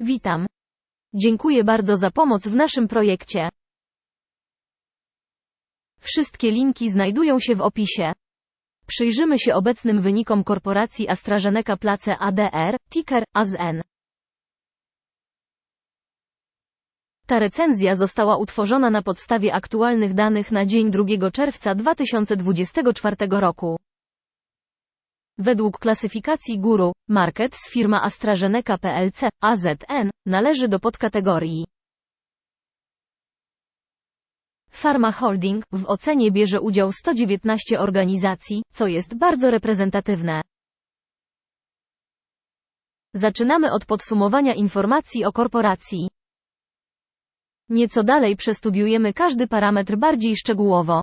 Witam. Dziękuję bardzo za pomoc w naszym projekcie. Wszystkie linki znajdują się w opisie. Przyjrzymy się obecnym wynikom korporacji AstraZeneca Place ADR, ticker AZN. Ta recenzja została utworzona na podstawie aktualnych danych na dzień 2 czerwca 2024 roku. Według klasyfikacji Guru Markets firma AstraZeneca PLC AZN należy do podkategorii Pharma Holding w ocenie bierze udział 119 organizacji, co jest bardzo reprezentatywne. Zaczynamy od podsumowania informacji o korporacji. Nieco dalej przestudiujemy każdy parametr bardziej szczegółowo.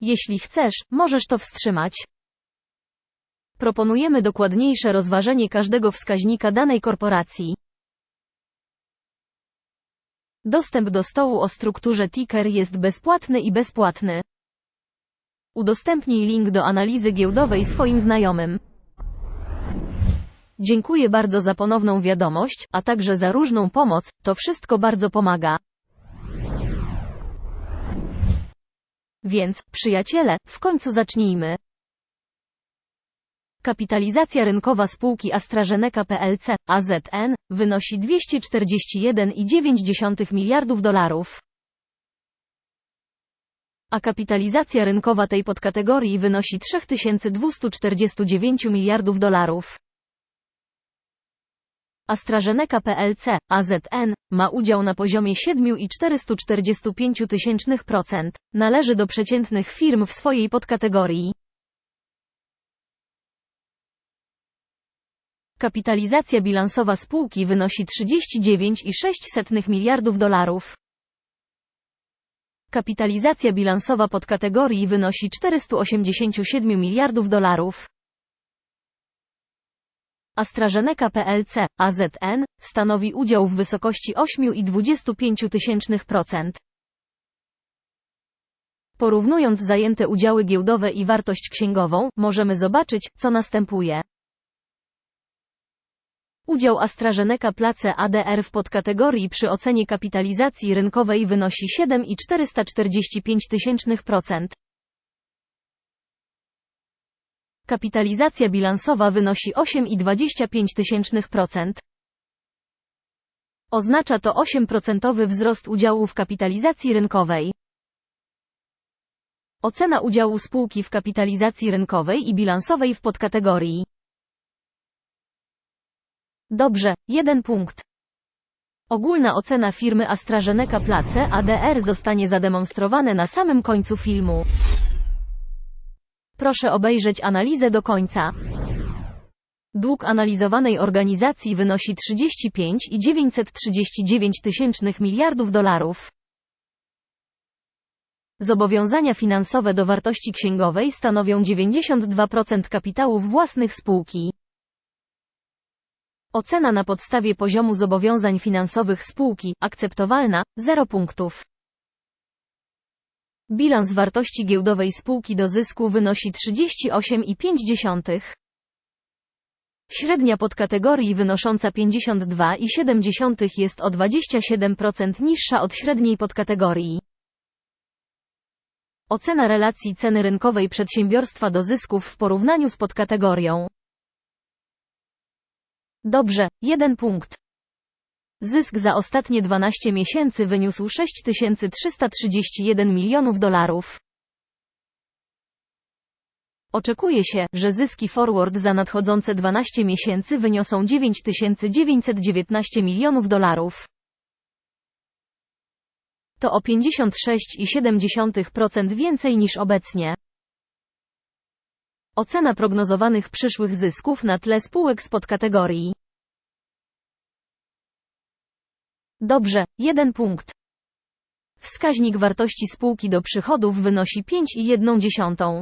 Jeśli chcesz, możesz to wstrzymać. Proponujemy dokładniejsze rozważenie każdego wskaźnika danej korporacji. Dostęp do stołu o strukturze ticker jest bezpłatny i bezpłatny. Udostępnij link do analizy giełdowej swoim znajomym. Dziękuję bardzo za ponowną wiadomość, a także za różną pomoc, to wszystko bardzo pomaga. Więc, przyjaciele, w końcu zacznijmy. Kapitalizacja rynkowa spółki AstraZeneca PLC, AZN, wynosi 241,9 miliardów dolarów. A kapitalizacja rynkowa tej podkategorii wynosi 3249 miliardów dolarów. AstraZeneca PLC, AZN, ma udział na poziomie 7,445%, należy do przeciętnych firm w swojej podkategorii. Kapitalizacja bilansowa spółki wynosi 39,6 miliardów dolarów. Kapitalizacja bilansowa podkategorii wynosi 487 miliardów dolarów. AstraZeneca PLC, AZN, stanowi udział w wysokości 8,25%. Porównując zajęte udziały giełdowe i wartość księgową, możemy zobaczyć, co następuje. Udział AstraZeneca Place ADR w podkategorii przy ocenie kapitalizacji rynkowej wynosi 7,445%. Kapitalizacja bilansowa wynosi 8,25%. Oznacza to 8% wzrost udziału w kapitalizacji rynkowej. Ocena udziału spółki w kapitalizacji rynkowej i bilansowej w podkategorii. Dobrze, jeden punkt. Ogólna ocena firmy AstraZeneca Place ADR zostanie zademonstrowane na samym końcu filmu. Proszę obejrzeć analizę do końca. Dług analizowanej organizacji wynosi 35,939 tysięcznych miliardów dolarów. Zobowiązania finansowe do wartości księgowej stanowią 92% kapitałów własnych spółki. Ocena na podstawie poziomu zobowiązań finansowych spółki, akceptowalna, 0 punktów. Bilans wartości giełdowej spółki do zysku wynosi 38,5. Średnia podkategorii wynosząca 52,7 jest o 27% niższa od średniej podkategorii. Ocena relacji ceny rynkowej przedsiębiorstwa do zysków w porównaniu z podkategorią. Dobrze, jeden punkt. Zysk za ostatnie 12 miesięcy wyniósł 6331 milionów dolarów. Oczekuje się, że zyski forward za nadchodzące 12 miesięcy wyniosą 9919 milionów dolarów. To o 56,7% więcej niż obecnie. Ocena prognozowanych przyszłych zysków na tle spółek z podkategorii. Dobrze, jeden punkt. Wskaźnik wartości spółki do przychodów wynosi 5,1.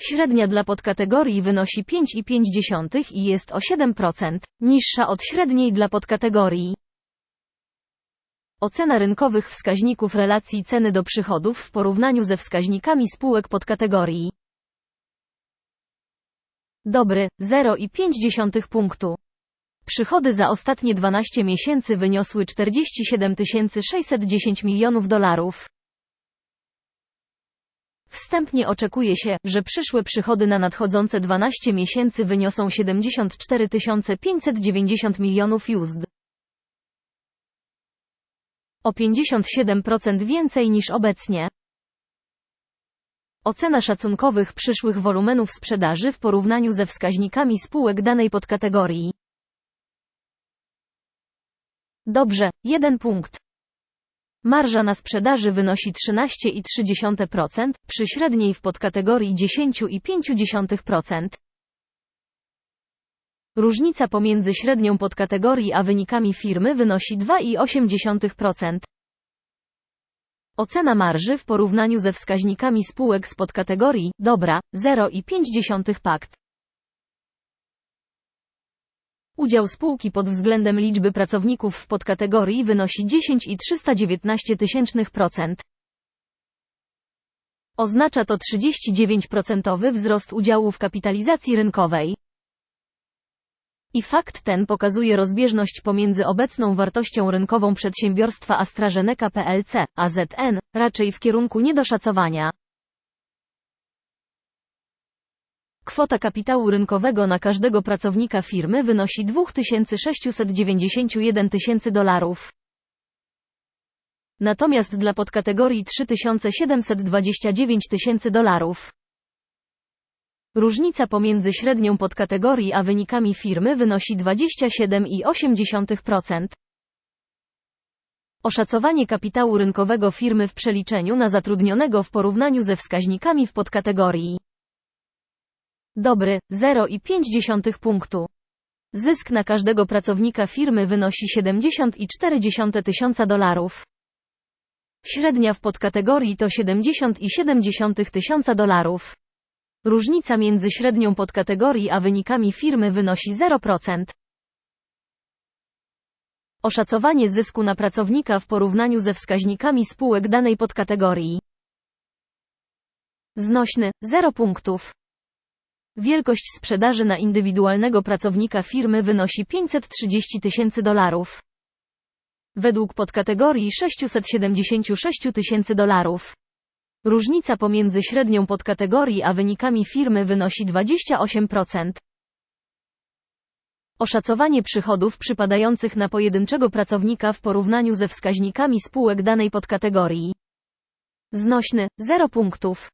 Średnia dla podkategorii wynosi 5,5 i jest o 7% niższa od średniej dla podkategorii. Ocena rynkowych wskaźników relacji ceny do przychodów w porównaniu ze wskaźnikami spółek podkategorii. Dobry, 0,5 punktu. Przychody za ostatnie 12 miesięcy wyniosły 47 610 milionów dolarów. Wstępnie oczekuje się, że przyszłe przychody na nadchodzące 12 miesięcy wyniosą 74 590 milionów USD. O 57% więcej niż obecnie. Ocena szacunkowych przyszłych wolumenów sprzedaży w porównaniu ze wskaźnikami spółek danej podkategorii. Dobrze, jeden punkt. Marża na sprzedaży wynosi 13,3%, przy średniej w podkategorii 10,5%. Różnica pomiędzy średnią podkategorii a wynikami firmy wynosi 2,8%. Ocena marży w porównaniu ze wskaźnikami spółek z podkategorii dobra 0,5 pakt. Udział spółki pod względem liczby pracowników w podkategorii wynosi 10,319%. Oznacza to 39% wzrost udziału w kapitalizacji rynkowej. I fakt ten pokazuje rozbieżność pomiędzy obecną wartością rynkową przedsiębiorstwa AstraZeneca plc, AZN, raczej w kierunku niedoszacowania. Kwota kapitału rynkowego na każdego pracownika firmy wynosi 2691 tysięcy dolarów. Natomiast dla podkategorii 3729 tysięcy dolarów. Różnica pomiędzy średnią podkategorii a wynikami firmy wynosi 27,8%. Oszacowanie kapitału rynkowego firmy w przeliczeniu na zatrudnionego w porównaniu ze wskaźnikami w podkategorii. Dobry, 0,5 punktu. Zysk na każdego pracownika firmy wynosi 70,4 tysiąca dolarów. Średnia w podkategorii to 70,7 tysiąca dolarów. Różnica między średnią podkategorii a wynikami firmy wynosi 0%. Oszacowanie zysku na pracownika w porównaniu ze wskaźnikami spółek danej podkategorii. Znośny 0 punktów. Wielkość sprzedaży na indywidualnego pracownika firmy wynosi 530 tysięcy dolarów. Według podkategorii 676 tysięcy dolarów. Różnica pomiędzy średnią podkategorii a wynikami firmy wynosi 28%. Oszacowanie przychodów przypadających na pojedynczego pracownika w porównaniu ze wskaźnikami spółek danej podkategorii. Znośny 0 punktów.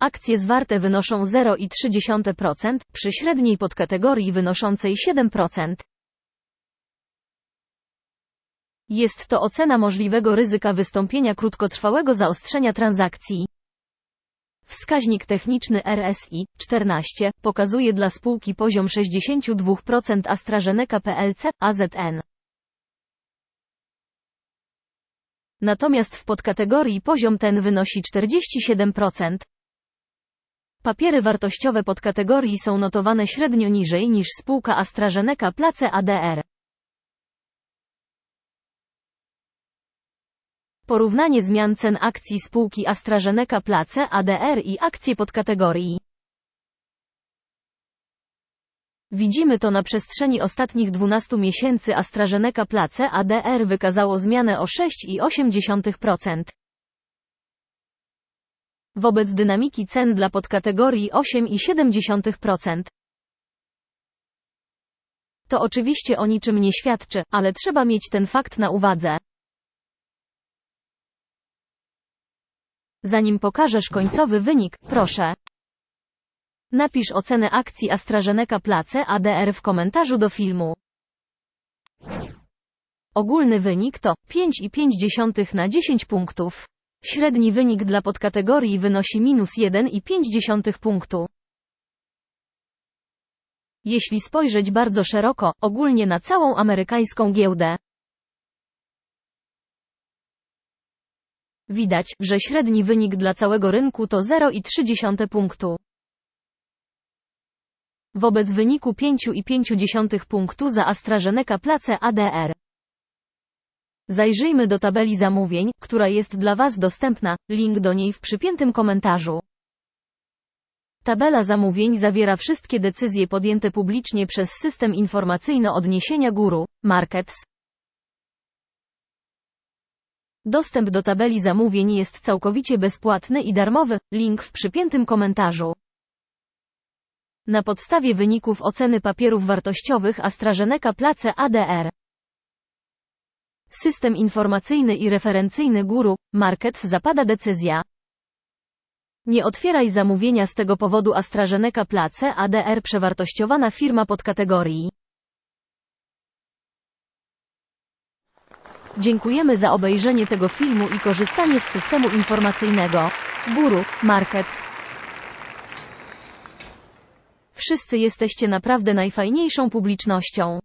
Akcje zwarte wynoszą 0,3%, przy średniej podkategorii wynoszącej 7%. Jest to ocena możliwego ryzyka wystąpienia krótkotrwałego zaostrzenia transakcji. Wskaźnik techniczny RSI 14 pokazuje dla spółki poziom 62% AstraZeneca plc AZN. Natomiast w podkategorii poziom ten wynosi 47%. Papiery wartościowe podkategorii są notowane średnio niżej niż spółka AstraZeneca Place ADR. Porównanie zmian cen akcji spółki AstraZeneca Place ADR i akcje podkategorii. Widzimy to na przestrzeni ostatnich 12 miesięcy AstraZeneca Place ADR wykazało zmianę o 6,8%. Wobec dynamiki cen dla podkategorii 8,7%. To oczywiście o niczym nie świadczy, ale trzeba mieć ten fakt na uwadze. Zanim pokażesz końcowy wynik, proszę. Napisz ocenę akcji AstraZeneca Place ADR w komentarzu do filmu. Ogólny wynik to 5,5 na 10 punktów. Średni wynik dla podkategorii wynosi minus 1,5 punktu. Jeśli spojrzeć bardzo szeroko, ogólnie na całą amerykańską giełdę, widać, że średni wynik dla całego rynku to 0,3 punktu. Wobec wyniku 5,5 punktu za AstraZeneca Place ADR. Zajrzyjmy do tabeli zamówień, która jest dla Was dostępna, link do niej w przypiętym komentarzu. Tabela zamówień zawiera wszystkie decyzje podjęte publicznie przez system informacyjny odniesienia Guru, Markets. Dostęp do tabeli zamówień jest całkowicie bezpłatny i darmowy, link w przypiętym komentarzu. Na podstawie wyników oceny papierów wartościowych AstraZeneca Place ADR. System informacyjny i referencyjny Guru, Markets zapada decyzja. Nie otwieraj zamówienia z tego powodu AstraZeneca Place ADR przewartościowana firma podkategorii. Dziękujemy za obejrzenie tego filmu i korzystanie z systemu informacyjnego. Guru, Markets. Wszyscy jesteście naprawdę najfajniejszą publicznością.